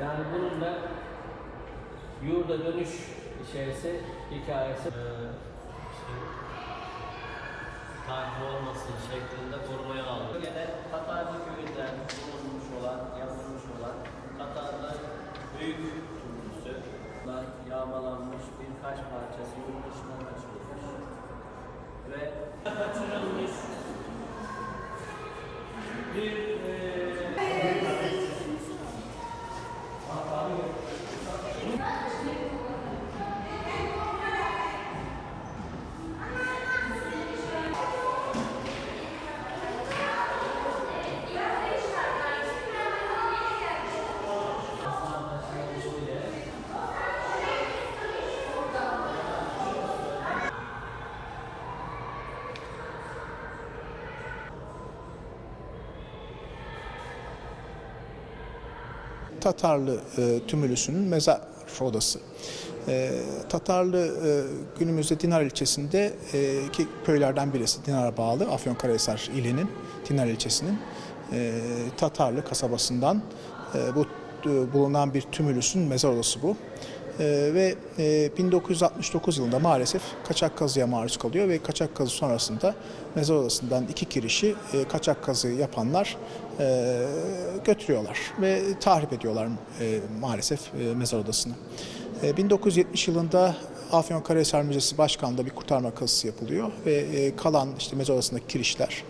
da yurda dönüş şeysi, hikayesi e, işte, takip olmasın şeklinde korumaya aldı. Bölgede Tatarlı köyünden bulunmuş olan, yapılmış olan Tatarlı büyük bunlar yağmalanmış birkaç parçası yurt dışına kaçırılmış ve kaçırılmış bir e, Tatarlı e, tümülüsünün mezar odası. E, Tatarlı e, günümüzde Dinar ilçesinde e, ki köylerden birisi Dinar'a bağlı Afyonkarahisar ilinin Dinar ilçesinin e, Tatarlı kasabasından e, bu e, bulunan bir tümülüsün mezar odası bu. E, ve e, 1969 yılında maalesef kaçak kazıya maruz kalıyor ve kaçak kazı sonrasında mezar odasından iki kirişi e, kaçak kazı yapanlar e, götürüyorlar ve tahrip ediyorlar e, maalesef e, mezar odasını. E, 1970 yılında Afyonkarahisar Müzesi Başkanı'nda bir kurtarma kazısı yapılıyor ve e, kalan işte mezar odasındaki kirişler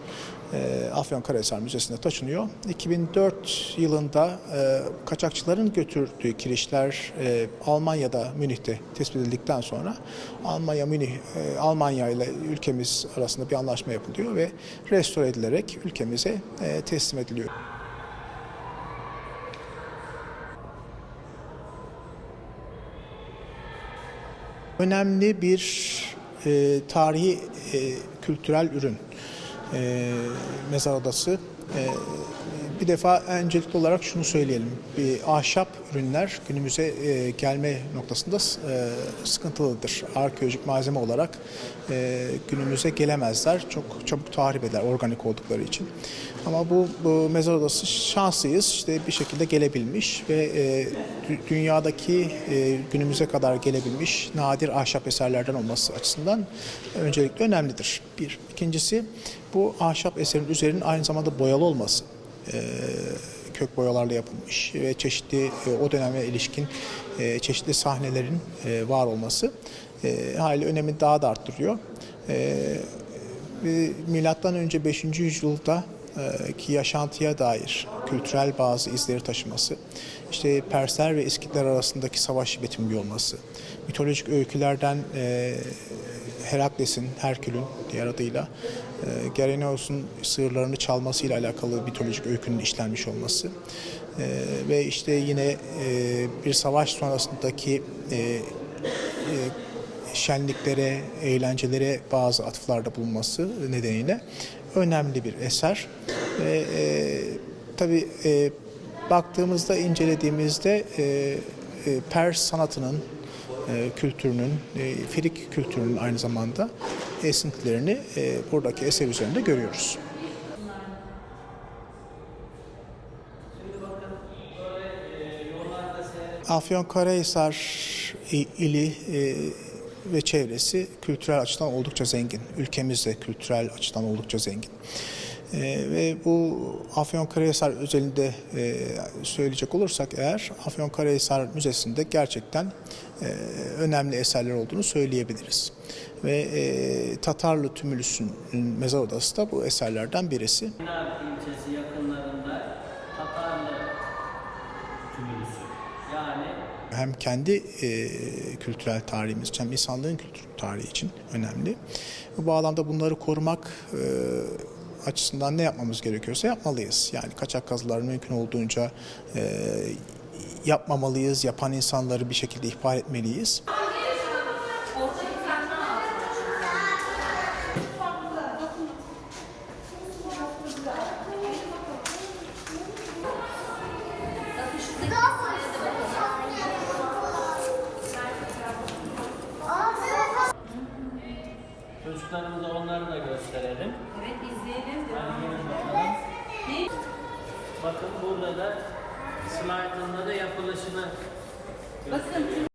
e, Afyonkarahisar Müzesi'ne taşınıyor. 2004 yılında e, kaçakçıların götürdüğü kirişler e, Almanya'da Münih'te tespit edildikten sonra Almanya Münih Almanya ile ülkemiz arasında bir anlaşma yapılıyor ve restore edilerek ülkemize teslim ediliyor. Önemli bir e, tarihi e, kültürel ürün e, mezar odası. E, bir defa öncelikli olarak şunu söyleyelim. Bir ahşap ürünler günümüze e, gelme noktasında e, sıkıntılıdır. Arkeolojik malzeme olarak e, günümüze gelemezler. Çok çabuk tahrip eder organik oldukları için. Ama bu, bu mezar odası şanslıyız. İşte bir şekilde gelebilmiş ve e, dü- dünyadaki e, günümüze kadar gelebilmiş nadir ahşap eserlerden olması açısından öncelikle önemlidir. Bir. İkincisi bu ahşap eserin üzerinin aynı zamanda boyalı olması e, kök boyalarla yapılmış ve çeşitli e, o döneme ilişkin e, çeşitli sahnelerin var olması e, hali önemini daha da arttırıyor. E, milattan önce 5. yüzyılda ki yaşantıya dair kültürel bazı izleri taşıması, işte Persler ve İskitler arasındaki savaş betimliği olması, mitolojik öykülerden e, Herakles'in, Herkül'ün diğer adıyla e, Gerenos'un sığırlarını çalmasıyla alakalı mitolojik öykünün işlenmiş olması e, ve işte yine e, bir savaş sonrasındaki e, e, şenliklere, eğlencelere bazı atıflarda bulunması nedeniyle önemli bir eser. Ve e, tabii e, baktığımızda, incelediğimizde e, e, Pers sanatının, e, kültürünün, e, Firik kültürünün aynı zamanda esintilerini e, buradaki eser üzerinde görüyoruz. Afyonkarahisar ili e, ve çevresi kültürel açıdan oldukça zengin. Ülkemiz de kültürel açıdan oldukça zengin. E, ve bu Afyonkarahisar özelinde e, söyleyecek olursak eğer Afyonkarahisar Müzesi'nde gerçekten e, önemli eserler olduğunu söyleyebiliriz. Ve e, Tatarlı Tümülüs'ün mezar odası da bu eserlerden birisi. Dinar ilçesi yakınlarında Tatarlı tümülüsü. Yani hem kendi e, kültürel tarihimiz için hem insanlığın kültür tarihi için önemli. Bu bağlamda bunları korumak e, açısından ne yapmamız gerekiyorsa yapmalıyız. Yani kaçak kazılar mümkün olduğunca e, yapmamalıyız. Yapan insanları bir şekilde ihbar etmeliyiz. Çocuklarımıza onları da gösterelim. Evet izleyelim. Bakın burada da slide'ında da yapılışını Bakın